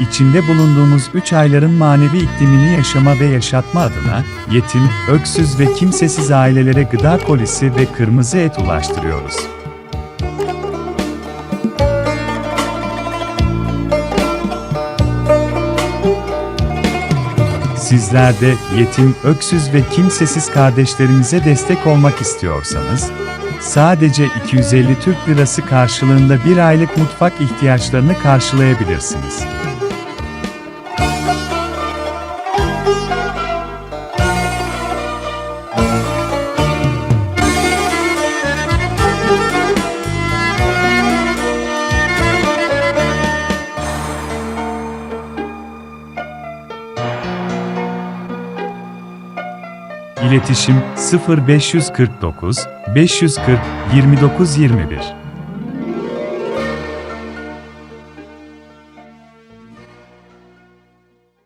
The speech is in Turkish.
içinde bulunduğumuz 3 ayların manevi iklimini yaşama ve yaşatma adına, yetim, öksüz ve kimsesiz ailelere gıda kolisi ve kırmızı et ulaştırıyoruz. Sizler de yetim, öksüz ve kimsesiz kardeşlerimize destek olmak istiyorsanız, sadece 250 Türk Lirası karşılığında bir aylık mutfak ihtiyaçlarını karşılayabilirsiniz. İletişim 0549 540 2921